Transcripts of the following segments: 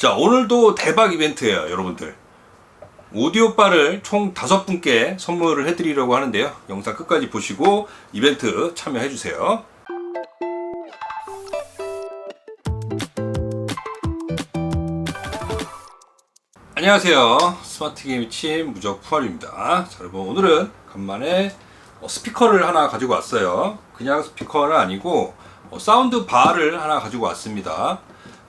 자, 오늘도 대박 이벤트예요, 여러분들. 오디오 바를 총 다섯 분께 선물을 해드리려고 하는데요. 영상 끝까지 보시고 이벤트 참여해주세요. 안녕하세요. 스마트 게임 친 무적 푸알입니다. 자, 여러분 오늘은 간만에 어, 스피커를 하나 가지고 왔어요. 그냥 스피커는 아니고 어, 사운드 바를 하나 가지고 왔습니다.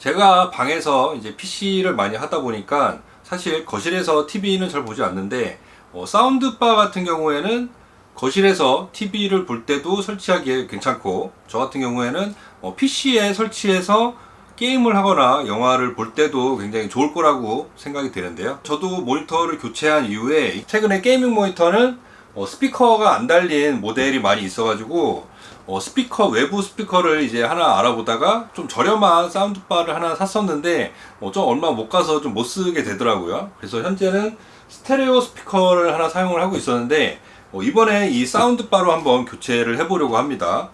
제가 방에서 이제 PC를 많이 하다 보니까 사실 거실에서 TV는 잘 보지 않는데 어, 사운드 바 같은 경우에는 거실에서 TV를 볼 때도 설치하기에 괜찮고 저 같은 경우에는 어, PC에 설치해서 게임을 하거나 영화를 볼 때도 굉장히 좋을 거라고 생각이 되는데요. 저도 모니터를 교체한 이후에 최근에 게이밍 모니터는 어, 스피커가 안 달린 모델이 많이 있어가지고 어, 스피커 외부 스피커를 이제 하나 알아보다가 좀 저렴한 사운드바를 하나 샀었는데 어, 좀 얼마 못 가서 좀 못 쓰게 되더라고요. 그래서 현재는 스테레오 스피커를 하나 사용을 하고 있었는데 어, 이번에 이 사운드바로 한번 교체를 해보려고 합니다.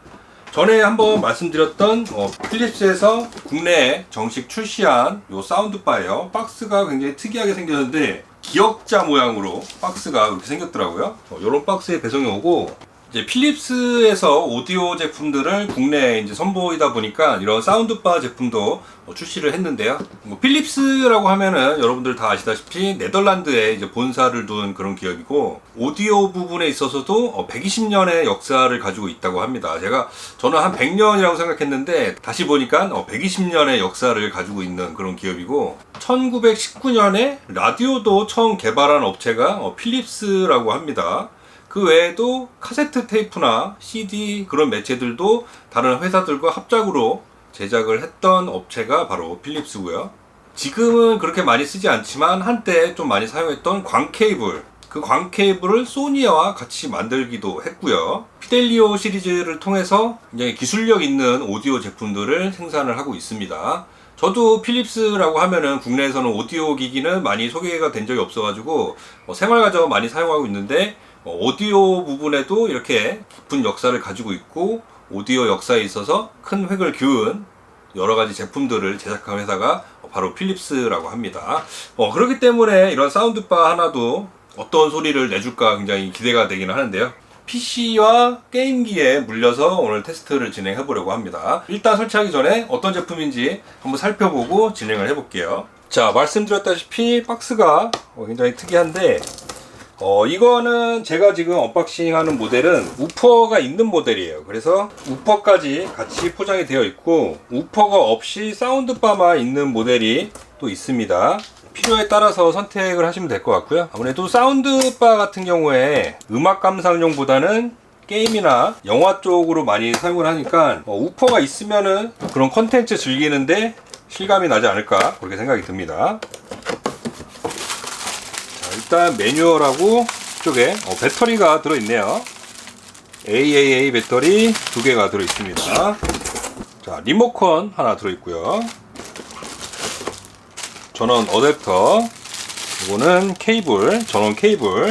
전에 한번 말씀드렸던 어, 필립스에서 국내에 정식 출시한 요 사운드바예요. 박스가 굉장히 특이하게 생겼는데 기역자 모양으로 박스가 이렇게 생겼더라고요. 이런 박스에 배송이 오고 이제 필립스에서 오디오 제품들을 국내에 이제 선보이다 보니까 이런 사운드바 제품도 어, 출시를 했는데요. 뭐 필립스라고 하면은 여러분들 다 아시다시피 네덜란드에 이제 본사를 둔 그런 기업이고 오디오 부분에 있어서도 120년의 역사를 가지고 있다고 합니다. 제가 저는 한 100년이라고 생각했는데 다시 보니까 120년의 역사를 가지고 있는 그런 기업이고 1919년에 라디오도 처음 개발한 업체가 어, 필립스라고 합니다. 그 외에도 카세트 테이프나 CD 그런 매체들도 다른 회사들과 합작으로 제작을 했던 업체가 바로 필립스고요. 지금은 그렇게 많이 쓰지 않지만 한때 좀 많이 사용했던 광 케이블 그 광 케이블을 소니와 같이 만들기도 했고요. 피델리오 시리즈를 통해서 굉장히 기술력 있는 오디오 제품들을 생산을 하고 있습니다. 저도 필립스라고 하면은 국내에서는 오디오 기기는 많이 소개가 된 적이 없어가지고 어, 생활가전 많이 사용하고 있는데 어, 오디오 부분에도 이렇게 깊은 역사를 가지고 있고 오디오 역사에 있어서 큰 획을 그은 여러 가지 제품들을 제작한 회사가 바로 필립스라고 합니다. 어, 그렇기 때문에 이런 사운드바 하나도 어떤 소리를 내줄까 굉장히 기대가 되기는 하는데요. PC와 게임기에 물려서 오늘 테스트를 진행해 보려고 합니다. 일단 설치하기 전에 어떤 제품인지 한번 살펴보고 진행을 해 볼게요. 자, 말씀드렸다시피 박스가 어, 굉장히 특이한데 어, 이거는 제가 지금 언박싱 하는 모델은 우퍼가 있는 모델이에요. 그래서 우퍼까지 같이 포장이 되어 있고, 우퍼가 없이 사운드바만 있는 모델이 또 있습니다. 필요에 따라서 선택을 하시면 될 것 같고요. 아무래도 사운드바 같은 경우에 음악 감상용보다는 게임이나 영화 쪽으로 많이 사용을 하니까 어, 우퍼가 있으면은 그런 컨텐츠 즐기는데 실감이 나지 않을까 그렇게 생각이 듭니다. 자, 일단 매뉴얼하고 쪽에 어, 배터리가 들어있네요. AAA 배터리 두 개가 들어있습니다. 자, 리모컨 하나 들어있고요. 전원 어댑터. 이거는 케이블, 전원 케이블.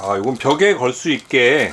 아, 이건 벽에 걸 수 있게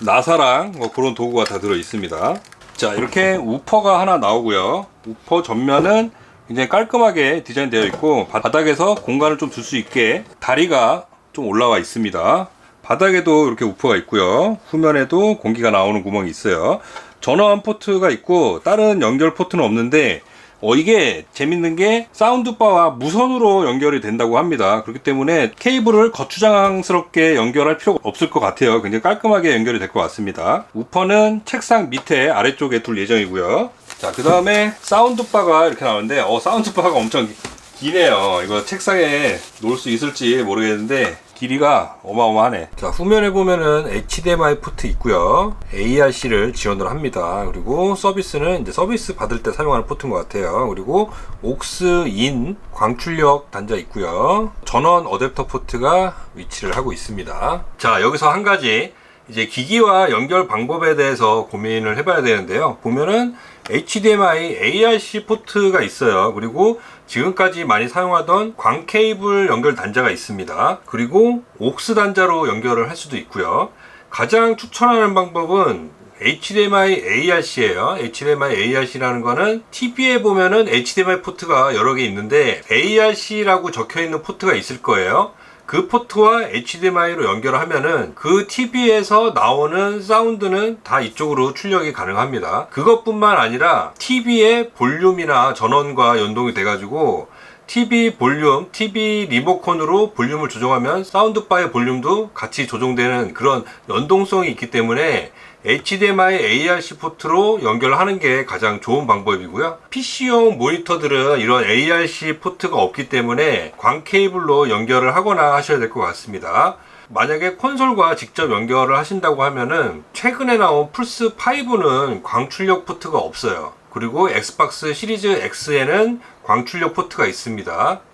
나사랑 뭐 그런 도구가 다 들어 있습니다. 자, 이렇게 우퍼가 하나 나오고요. 우퍼 전면은 굉장히 깔끔하게 디자인되어 있고 바닥에서 공간을 좀 둘 수 있게 다리가 좀 올라와 있습니다. 바닥에도 이렇게 우퍼가 있고요. 후면에도 공기가 나오는 구멍이 있어요. 전원 포트가 있고 다른 연결 포트는 없는데 어, 이게 재밌는 게 사운드바와 무선으로 연결이 된다고 합니다. 그렇기 때문에 케이블을 거추장스럽게 연결할 필요가 없을 것 같아요. 굉장히 깔끔하게 연결이 될 것 같습니다. 우퍼는 책상 밑에 아래쪽에 둘 예정이고요. 자, 그 다음에 사운드바가 이렇게 나오는데, 어, 사운드바가 엄청 기네요. 이거 책상에 놓을 수 있을지 모르겠는데, 길이가 어마어마하네. 자, 후면에 보면은 HDMI 포트 있고요. ARC를 지원을 합니다. 그리고 서비스는 이제 서비스 받을 때 사용하는 포트인 것 같아요. 그리고 옥스 인 광출력 단자 있고요. 전원 어댑터 포트가 위치를 하고 있습니다. 자, 여기서 한 가지 이제 기기와 연결 방법에 대해서 고민을 해봐야 되는데요. 보면은 HDMI ARC 포트가 있어요. 그리고 지금까지 많이 사용하던 광 케이블 연결 단자가 있습니다. 그리고 옥스 단자로 연결을 할 수도 있고요. 가장 추천하는 방법은 HDMI ARC예요. HDMI ARC라는 거는 TV에 보면은 HDMI 포트가 여러 개 있는데 ARC라고 적혀 있는 포트가 있을 거예요. 그 포트와 HDMI로 연결하면은 그 TV에서 나오는 사운드는 다 이쪽으로 출력이 가능합니다. 그것뿐만 아니라 TV의 볼륨이나 전원과 연동이 돼가지고 TV 볼륨, TV 리모컨으로 볼륨을 조정하면 사운드바의 볼륨도 같이 조정되는 그런 연동성이 있기 때문에 HDMI ARC 포트로 연결하는 게 가장 좋은 방법이고요. PC용 모니터들은 이런 ARC 포트가 없기 때문에 광 케이블로 연결을 하거나 하셔야 될 것 같습니다. 만약에 콘솔과 직접 연결을 하신다고 하면은 최근에 나온 플스 5는 광출력 포트가 없어요. 그리고 엑스박스 시리즈 X에는 광출력 포트가 있습니다.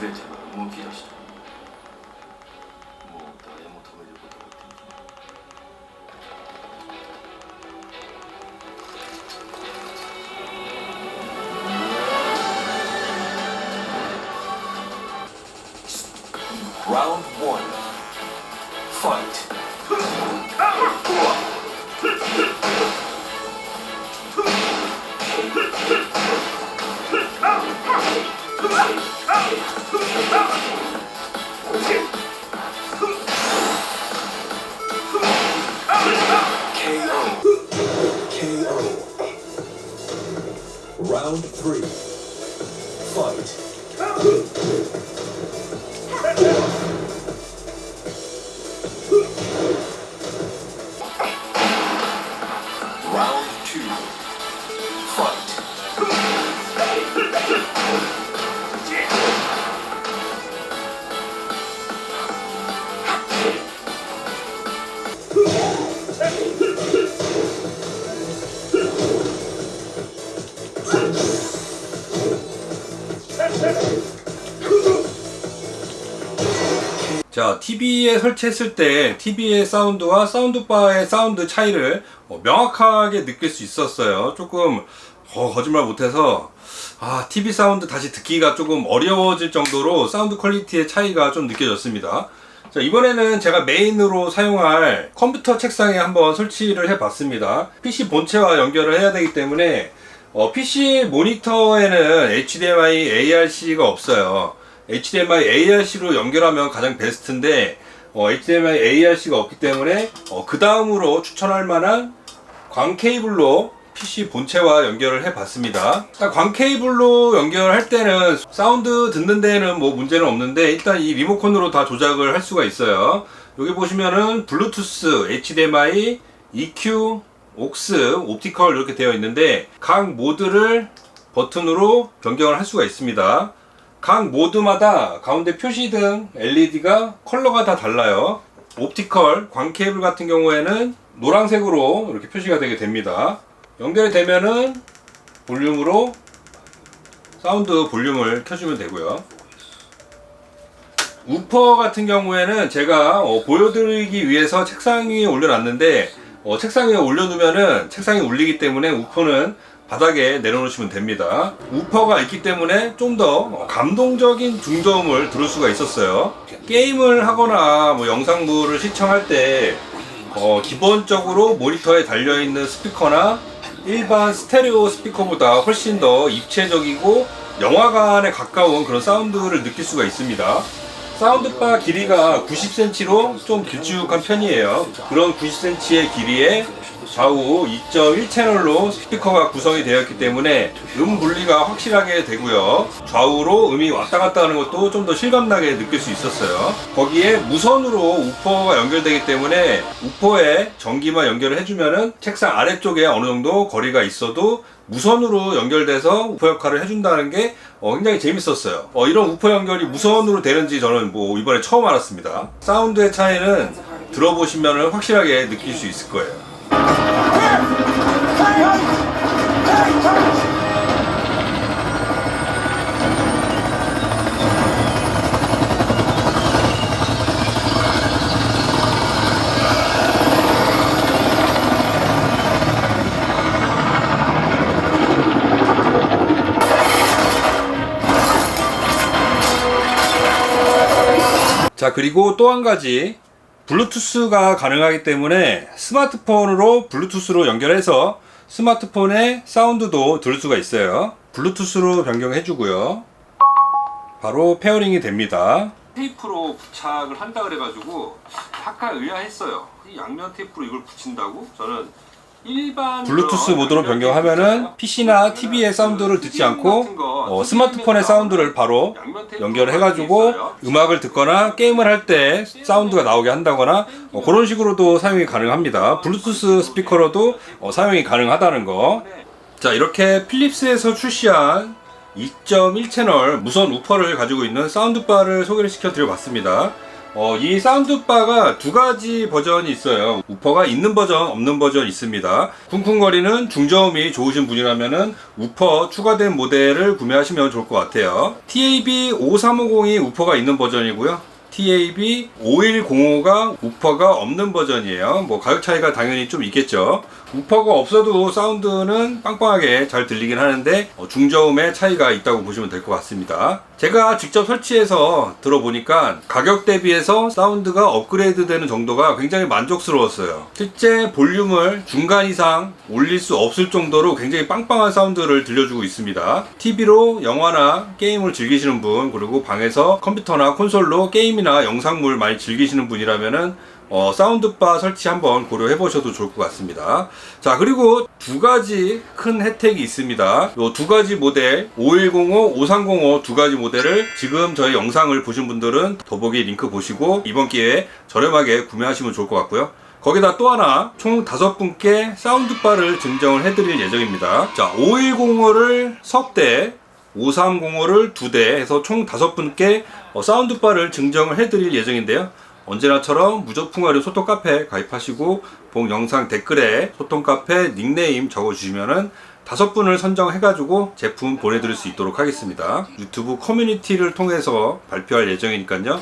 全てが動き出した。 자, TV에 설치했을 때 TV의 사운드와 사운드바의 사운드 차이를 어, 명확하게 느낄 수 있었어요. 조금 어, 거짓말 못해서 아, TV 사운드 다시 듣기가 조금 어려워질 정도로 사운드 퀄리티의 차이가 좀 느껴졌습니다. 자, 이번에는 제가 메인으로 사용할 컴퓨터 책상에 한번 설치를 해봤습니다. PC 본체와 연결을 해야 되기 때문에 어, PC 모니터에는 HDMI ARC가 없어요. HDMI ARC로 연결하면 가장 베스트인데 어, HDMI ARC가 없기 때문에 어, 그 다음으로 추천할 만한 광 케이블로 PC 본체와 연결을 해봤습니다. 자, 광 케이블로 연결할 때는 사운드 듣는 데에는 뭐 문제는 없는데 일단 이 리모컨으로 다 조작을 할 수가 있어요. 여기 보시면은 블루투스, HDMI, EQ, 옥스, 옵티컬 이렇게 되어 있는데 각 모드를 버튼으로 변경을 할 수가 있습니다. 각 모드마다 가운데 표시등 LED가 컬러가 다 달라요. 옵티컬 광 케이블 같은 경우에는 노란색으로 이렇게 표시가 되게 됩니다. 연결이 되면은 볼륨으로 사운드 볼륨을 켜주면 되고요. 우퍼 같은 경우에는 제가 어, 보여드리기 위해서 책상 위에 올려놨는데 어, 책상 위에 올려놓으면은 책상이 울리기 때문에 우퍼는 바닥에 내려놓으시면 됩니다. 우퍼가 있기 때문에 좀 더 감동적인 중저음을 들을 수가 있었어요. 게임을 하거나 뭐 영상물을 시청할 때 어, 기본적으로 모니터에 달려있는 스피커나 일반 스테레오 스피커보다 훨씬 더 입체적이고 영화관에 가까운 그런 사운드를 느낄 수가 있습니다. 사운드바 길이가 90cm로 좀 길쭉한 편이에요. 그런 90cm의 길이에 좌우 2.1 채널로 스피커가 구성이 되어 있기 때문에 음 분리가 확실하게 되고요. 좌우로 음이 왔다 갔다 하는 것도 좀 더 실감나게 느낄 수 있었어요. 거기에 무선으로 우퍼가 연결되기 때문에 우퍼에 전기만 연결을 해주면은 책상 아래쪽에 어느 정도 거리가 있어도 무선으로 연결돼서 우퍼 역할을 해준다는 게 어, 굉장히 재밌었어요. 어, 이런 우퍼 연결이 무선으로 되는지 저는 뭐 이번에 처음 알았습니다. 사운드의 차이는 들어보시면 확실하게 느낄 수 있을 거예요. 자 그리고 또 한 가지 블루투스가 가능하기 때문에 스마트폰으로 블루투스로 연결해서 스마트폰의 사운드도 들을 수가 있어요. 블루투스로 변경해 주고요. 바로 페어링이 됩니다. 테이프로 부착을 한다 그래가지고 약간 의아했어요. 이 양면 테이프로 이걸 붙인다고? 저는 일반 블루투스 모드로 변경하면은 PC나 TV의 사운드를 듣지 않고 어, 스마트폰의 사운드를 바로 연결해가지고 음악을 듣거나 게임을 할 때 사운드가 나오게 한다거나 어, 그런 식으로도 사용이 가능합니다. 블루투스 스피커로도 어, 사용이 가능하다는 거. 자 이렇게 필립스에서 출시한 2.1 채널 무선 우퍼를 가지고 있는 사운드바를 소개를 시켜드려봤습니다. 어, 이 사운드바가 두 가지 버전이 있어요. 우퍼가 있는 버전, 없는 버전 있습니다. 쿵쿵거리는 중저음이 좋으신 분이라면은 우퍼 추가된 모델을 구매하시면 좋을 것 같아요. TAB 5350이 우퍼가 있는 버전이고요. TAB 5105가 우퍼가 없는 버전이에요. 뭐 가격 차이가 당연히 좀 있겠죠. 우퍼가 없어도 사운드는 빵빵하게 잘 들리긴 하는데 어, 중저음의 차이가 있다고 보시면 될 것 같습니다. 제가 직접 설치해서 들어보니까 가격 대비해서 사운드가 업그레이드 되는 정도가 굉장히 만족스러웠어요. 실제 볼륨을 중간 이상 올릴 수 없을 정도로 굉장히 빵빵한 사운드를 들려주고 있습니다. TV로 영화나 게임을 즐기시는 분, 그리고 방에서 컴퓨터나 콘솔로 게임이나 영상물 많이 즐기시는 분이라면은 어, 사운드바 설치 한번 고려해 보셔도 좋을 것 같습니다. 자, 그리고 두 가지 큰 혜택이 있습니다. 요 두 가지 모델 5105, 5305 두 가지 모델을 지금 저희 영상을 보신 분들은 더보기 링크 보시고 이번 기회에 저렴하게 구매하시면 좋을 것 같고요. 거기다 또 하나 총 다섯 분께 사운드바를 증정을 해드릴 예정입니다. 자, 5105를 석 대, 5305를 두 대 해서 총 다섯 분께 어, 사운드바를 증정을 해드릴 예정인데요. 언제나처럼 무적풍화류 소통 카페 가입하시고 본 영상 댓글에 소통 카페 닉네임 적어주시면은 다섯 분을 선정해가지고 제품 보내드릴 수 있도록 하겠습니다. 유튜브 커뮤니티를 통해서 발표할 예정이니까요.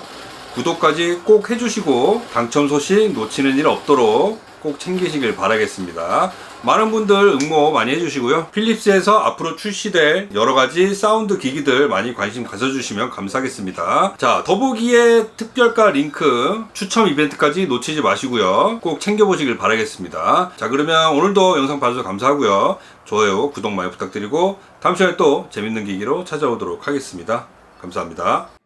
구독까지 꼭 해주시고 당첨 소식 놓치는 일 없도록 꼭 챙기시길 바라겠습니다. 많은 분들 응모 많이 해주시고요. 필립스에서 앞으로 출시될 여러 가지 사운드 기기들 많이 관심 가져주시면 감사하겠습니다. 자, 더보기의 특별가 링크 추첨 이벤트까지 놓치지 마시고요. 꼭 챙겨보시길 바라겠습니다. 자, 그러면 오늘도 영상 봐주셔서 감사하고요. 좋아요, 구독 많이 부탁드리고 다음 시간에 또 재밌는 기기로 찾아오도록 하겠습니다. 감사합니다.